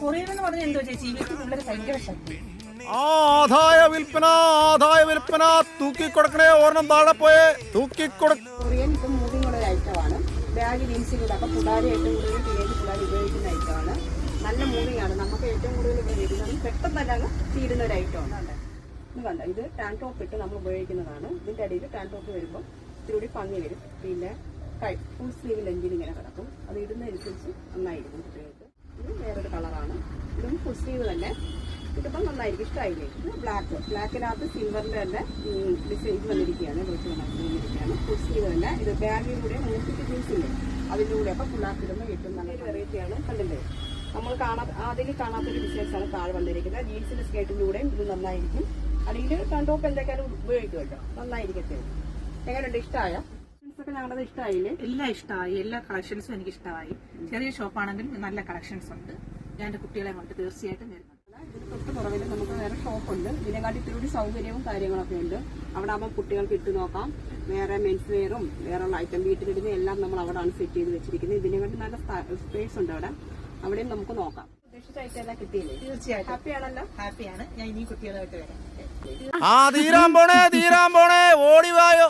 Courier എന്ന് പറഞ്ഞാൽ എന്തോ ചേച്ചി? ഇവർക്ക് പിള്ളേർ ഭയങ്കര ശക്തി ആദായ വിൽപ്പന ആദായ വിൽപ്പന. തൂക്കിക്കൊടുക്കണേ ഒരെണ്ണം താഴെ പോയെ. തൂക്കിക്കൊടു കൊറിയൻ ഇപ്പം മൂവിങ് ഉള്ള ഒരു ഐറ്റമാണ് ബാഗ് ജീൻസിൽ കൂടെ. അപ്പം പിള്ളേർ ഏറ്റവും കൂടുതൽ ടീനേജ് പിള്ളേർ ഉപയോഗിക്കുന്ന ഐറ്റമാണ് നല്ല മൂവിങ് ആണ്. നമുക്ക് ഏറ്റവും കൂടുതൽ ഉപയോഗിക്കുന്നത് പെട്ടെന്ന് തന്നെ തീരുന്ന ഒരു ഐറ്റമാണ് ഇത് കണ്ട? ഇത് ടാൻ ടോപ്പ് ഇട്ട് നമ്മൾ ഉപയോഗിക്കുന്നതാണ്. ഇതിന്റെ അടിയിൽ ടാൻ ടോപ്പ് വരുമ്പോൾ ഇത്തിരി ഭംഗി വരും. പിന്നെ ഫുൾ സ്ലീവ് ലെഞ്ചിൽ ഇങ്ങനെ കിടക്കും. അത് ഇടുന്നതനുസരിച്ച് നന്നായിരിക്കും കുട്ടികൾക്ക് ഇത് വേറൊരു കളറാണ് ഇതും ഫുൾ സ്ലീവ് തന്നെ ഇതിപ്പം നന്നായിരിക്കും. ഇഷ്ടമായില്ലേ ഇത് ബ്ലാക്ക് ബ്ലാക്കിനകത്ത് സിൽവറിന്റെ തന്നെ ഡിസൈൻ വന്നിരിക്കുകയാണ് കുറച്ച് വന്നിരിക്കുകയാണ്. ഫുൾ സ്ലീവ് തന്നെ ഇത് ബാഗിലൂടെ മൂക്കിട്ട് ജീൻസ് ഇല്ലേ? അതിന്റെ കൂടെ അപ്പോൾ പിള്ളേർക്ക് ഇടുമ്പോൾ കിട്ടും നല്ലൊരു വെറൈറ്റിയാണ് കണ്ടില്ലേ? നമ്മൾ കാണാത്ത അതിൽ കാണാത്തൊരു ഡിസൈൻസ് ആണ് താഴെ വന്നിരിക്കുന്നത്. ജീൻസിന്റെ സ്കേർട്ടിന്റെ കൂടെ ഇത് നന്നായിരിക്കും. അല്ലെങ്കിൽ കണ്ടോപ്പ് എന്തൊക്കെയാലും ഉപയോഗിക്കുമല്ലോ? നന്നായിരിക്കട്ടെ. എങ്ങനെയുണ്ട്? ഇഷ്ടമായ ഇഷ്ടമായില്ലേ എല്ലാം ഇഷ്ടമായി എല്ലാ കളക്ഷൻസും എനിക്ക് ഇഷ്ടമായി ചെറിയ ഷോപ്പാണെങ്കിലും നല്ല കളക്ഷൻസ് ഉണ്ട്. എന്റെ കുട്ടികളെ കൊണ്ട് തീർച്ചയായിട്ടും വരുന്നുണ്ട്. ഇതിന് തൊട്ട് പുറകിൽ നമുക്ക് വേറെ ഷോപ്പുണ്ട് ഇതിനെക്കാട്ടി ഇത്തിരി സൗകര്യവും കാര്യങ്ങളൊക്കെ ഉണ്ട്. അവിടെ ആകുമ്പോൾ കുട്ടികൾക്ക് ഇട്ട് നോക്കാം. വേറെ മെൻസ് വെയറും വേറെയുള്ള ഐറ്റം വീട്ടിലിടുന്ന എല്ലാം നമ്മൾ അവിടെയാണ് സെറ്റ് ചെയ്ത് വെച്ചിരിക്കുന്നത്. ഇതിനെക്കാട്ടി നല്ല സ്പേസ് ഉണ്ട് അവിടെ. അവിടെയും നമുക്ക് നോക്കാം. ഉദ്ദേശിച്ച ഐറ്റം എല്ലാം കിട്ടിയില്ലേ? തീർച്ചയായിട്ടും. ഹാപ്പിയാണല്ലോ ഹാപ്പിയാണ് ഞാൻ ഇനി കുട്ടികളായിട്ട് വരാം. ആ തീരാൻ പോണേ തീരാൻ പോണേ. ഓടിവായോ